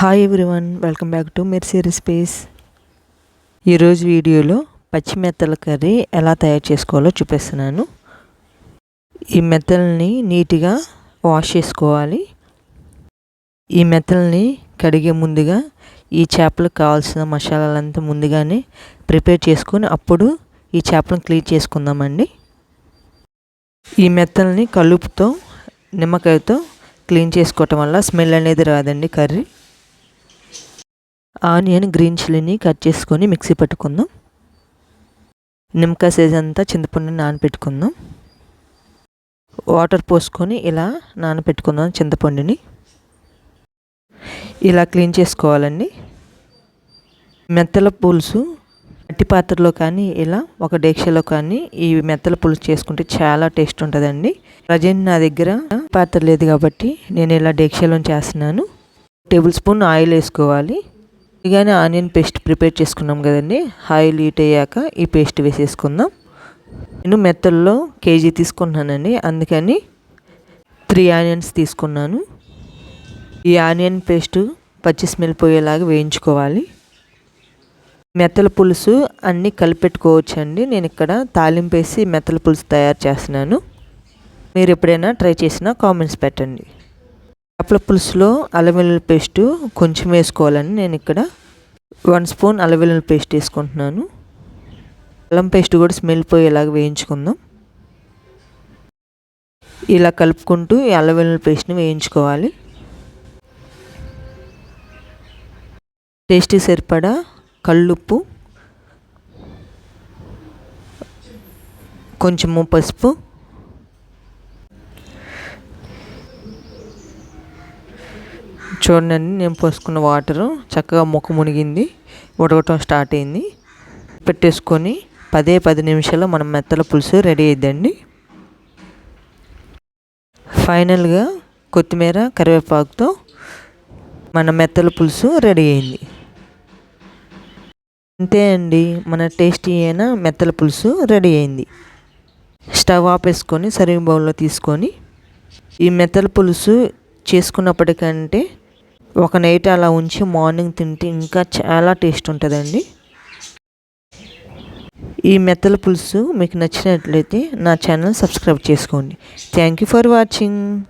Hi everyone welcome back to Mercy recipes ఈరోజు వీడియోలో పచ్చి మెత్తల కర్రీ ఎలా తయారు చేసుకోవాలో చూపిస్తున్నాను. ఈ మెత్తల్ని నీట్గా వాష్ చేసుకోవాలి. ఈ మెత్తల్ని కడిగే ముందుగా ఈ చేపలకు కావాల్సిన మసాలాలంతా ముందుగానే ప్రిపేర్ చేసుకొని అప్పుడు ఈ చేపలను క్లీన్ చేసుకుందామండి. ఈ మెత్తల్ని కలుపుతో నిమ్మకాయతో క్లీన్ చేసుకోవటం వల్ల స్మెల్ అనేది రాదండి కర్రీ. ఆనియన్ గ్రీన్ చిల్లీని కట్ చేసుకొని మిక్సీ పట్టుకుందాం. నిమ్మకాయ సైజ్ అంతా చింతపండుని నానబెట్టుకుందాం వాటర్ పోసుకొని ఇలా నానబెట్టుకుందాం చింతపండుని. ఇలా క్లీన్ చేసుకోవాలండి. మెత్తల పులుసు మట్టి పాత్రలో కానీ ఇలా ఒక డేక్షలో కానీ ఈ మెత్తల పులుసు చేసుకుంటే చాలా టేస్ట్ ఉంటుందండి. ప్రజెంట్ నా దగ్గర పాత్ర లేదు కాబట్టి నేను ఇలా డేక్షలో చేస్తున్నాను. టేబుల్ స్పూన్ ఆయిల్ వేసుకోవాలి. ఇలానే ఆనియన్ పేస్ట్ ప్రిపేర్ చేసుకున్నాం కదండి. ఆయిల్ హీట్ అయ్యాక ఈ పేస్ట్ వేసేసుకుందాం. నేను మెత్తల్లో కేజీ తీసుకున్నానండి. అందుకని త్రీ ఆనియన్స్ తీసుకున్నాను. ఈ ఆనియన్ పేస్ట్ పచ్చి స్మెల్ పోయేలాగా వేయించుకోవాలి. మెత్తల పులుసు అన్నీ కలిపెట్టుకోవచ్చు అండి నేను ఇక్కడ తాలింపేసి మెత్తల పులుసు తయారు చేస్తున్నాను. మీరు ఎప్పుడైనా ట్రై చేసినా కామెంట్స్ పెట్టండి. చేపల పులుసులో అల్లం వెల్లుల్లి పేస్ట్ కొంచెం వేసుకోవాలని నేను ఇక్కడ వన్ స్పూన్ అల్లం వెల్లుల్లి పేస్ట్ వేసుకుంటున్నాను. అల్లం పేస్ట్ కూడా స్మెల్ పోయేలాగా వేయించుకుందాం. ఇలా కలుపుకుంటూ ఈ అల్లం వెల్లుల్లి పేస్ట్ని వేయించుకోవాలి. టేస్టీ సరిపడా కళ్ళుప్పు కొంచెము పసుపు చూడండి నేను పోసుకున్న వాటరు చక్కగా ముక్క మునిగింది ఉడకటం స్టార్ట్ అయింది. పెట్టేసుకొని పదే పది నిమిషాల్లో మనం మెత్తల పులుసు రెడీ అయ్యిందండి ఫైనల్గా కొత్తిమీర కరివేపాకుతో మన మెత్తల పులుసు రెడీ అయింది. అంతే అండి మన టేస్టీ అయిన మెత్తల పులుసు రెడీ అయింది. స్టవ్ ఆపేసుకొని సర్వింగ్ బౌల్లో తీసుకొని ఈ మెత్తల పులుసు చేసుకున్నప్పటికంటే ఒక నైట్ అలా ఉంచి మార్నింగ్ తింటే ఇంకా చాలా టేస్ట్ ఉంటుందండి. ఈ మెత్తల పులుసు మీకు నచ్చినట్లయితే నా ఛానల్ సబ్స్క్రైబ్ చేసుకోండి. Thank you for watching.